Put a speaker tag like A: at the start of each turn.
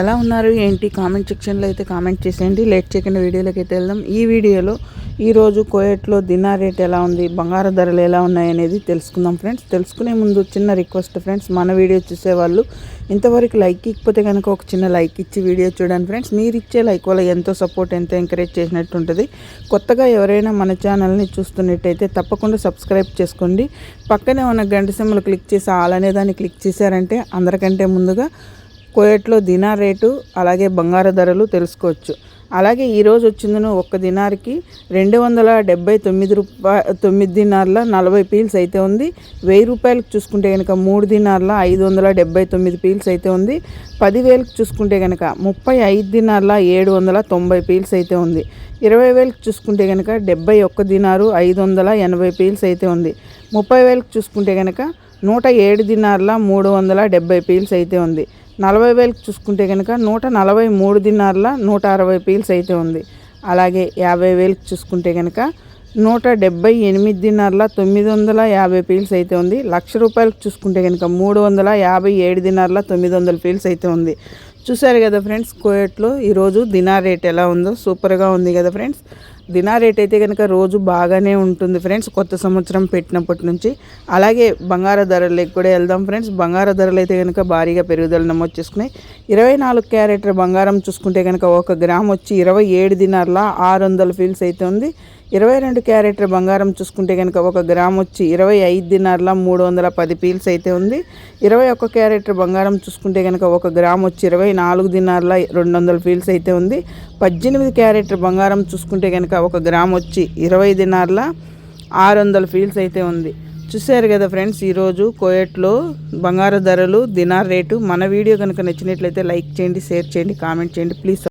A: ఎలా ఉన్నారు ఏంటి కామెంట్ సెక్షన్లో అయితే కామెంట్ చేసేయండి. లేట్ చేయకుండా వీడియోలోకి అయితే వెళ్దాం. ఈ వీడియోలో ఈరోజు కోయట్లో దినా రేట్ ఎలా ఉంది బంగారు ధరలు ఎలా ఉన్నాయి అనేది తెలుసుకుందాం ఫ్రెండ్స్. తెలుసుకునే ముందు చిన్న రిక్వెస్ట్ ఫ్రెండ్స్ మన వీడియో చూసేవాళ్ళు ఇంతవరకు లైక్ ఇకపోతే కనుక ఒక చిన్న లైక్ ఇచ్చి వీడియో చూడండి ఫ్రెండ్స్. మీరు ఇచ్చే లైక్ వల్ల ఎంతో సపోర్ట్ ఎంతో ఎంకరేజ్ చేసినట్టు ఉంటుంది. కొత్తగా ఎవరైనా మన ఛానల్ని చూస్తున్నట్టయితే తప్పకుండా సబ్స్క్రైబ్ చేసుకోండి. పక్కనే ఉన్న గంట సింబల్ క్లిక్ చేసి ఆల్ అనే దాన్ని క్లిక్ చేశారంటే అందరికంటే ముందుగా కోయట్లో దినార్ రేటు అలాగే బంగారు ధరలు తెలుసుకోవచ్చు. అలాగే ఈరోజు వచ్చిందను ఒక్క దినార్కి రెండు వందల డెబ్బై తొమ్మిది రూపాయ తొమ్మిది దినార్ల నలభై పీల్స్ అయితే ఉంది. వెయ్యి రూపాయలకు చూసుకుంటే కనుక మూడు దినార్ల ఐదు వందల డెబ్బై తొమ్మిది పీల్స్ అయితే ఉంది. పదివేలకు చూసుకుంటే కనుక ముప్పై ఐదు దినార్ల ఏడు వందల తొంభై పీల్స్ అయితే ఉంది. ఇరవై వేలకు చూసుకుంటే కనుక డెబ్బై ఒక్క దినారు ఐదు వందల ఎనభై పీల్స్ అయితే ఉంది. ముప్పై వేలకు చూసుకుంటే కనుక నూట ఏడు దినార్ల మూడు వందల డెబ్బై పీల్స్ అయితే ఉంది. నలభై వేలకు చూసుకుంటే కనుక నూట నలభై మూడు దినార్ల నూట అరవై పీల్స్ అయితే ఉంది. అలాగే యాభై వేలకు చూసుకుంటే కనుక నూట డెబ్బై ఎనిమిది దినార్ల తొమ్మిది వందల యాభై పీల్స్ అయితే ఉంది. లక్ష రూపాయలకు చూసుకుంటే కనుక మూడు వందల యాభై ఏడు దినార్ల తొమ్మిది వందల పీల్స్ అయితే ఉంది. చూసారు కదా ఫ్రెండ్స్ కోయట్లో ఈరోజు దినా రేట్ ఎలా ఉందో సూపర్గా ఉంది కదా ఫ్రెండ్స్. దినా రేట్ అయితే కనుక రోజు బాగానే ఉంటుంది ఫ్రెండ్స్ కొత్త సంవత్సరం పెట్టినప్పటి నుంచి. అలాగే బంగార ధరలకు కూడా వెళ్దాం ఫ్రెండ్స్. బంగార ధరలు అయితే కనుక భారీగా పెరుగుదల నమోదు చేసుకున్నాయి. ఇరవై నాలుగు క్యారెట్ల బంగారం చూసుకుంటే కనుక ఒక గ్రామ్ వచ్చి ఇరవై ఏడు దినార్ల ఆరు వందల ఫీల్స్ అయితే ఉంది. ఇరవై రెండు క్యారెట్ల బంగారం చూసుకుంటే కనుక ఒక గ్రామ్ వచ్చి ఇరవై ఐదు దినార్ల మూడు వందల పది పీల్స్ అయితే ఉంది. ఇరవై ఒక్క క్యారెట్ బంగారం చూసుకుంటే కనుక ఒక గ్రామ్ వచ్చి ఇరవై నాలుగు దినార్ల రెండు వందల ఫీల్స్ అయితే ఉంది. పద్దెనిమిది క్యారెట్ బంగారం చూసుకుంటే కనుక ఒక గ్రామ్ వచ్చి ఇరవై దినార్ల ఆరు వందల ఫీల్స్ అయితే ఉంది. చూశారు కదా ఫ్రెండ్స్ ఈరోజు కోయట్లో బంగారు ధరలు దినార్ రేటు. మన వీడియో కనుక నచ్చినట్లయితే లైక్ చేయండి షేర్ చేయండి కామెంట్ చేయండి. ప్లీజ్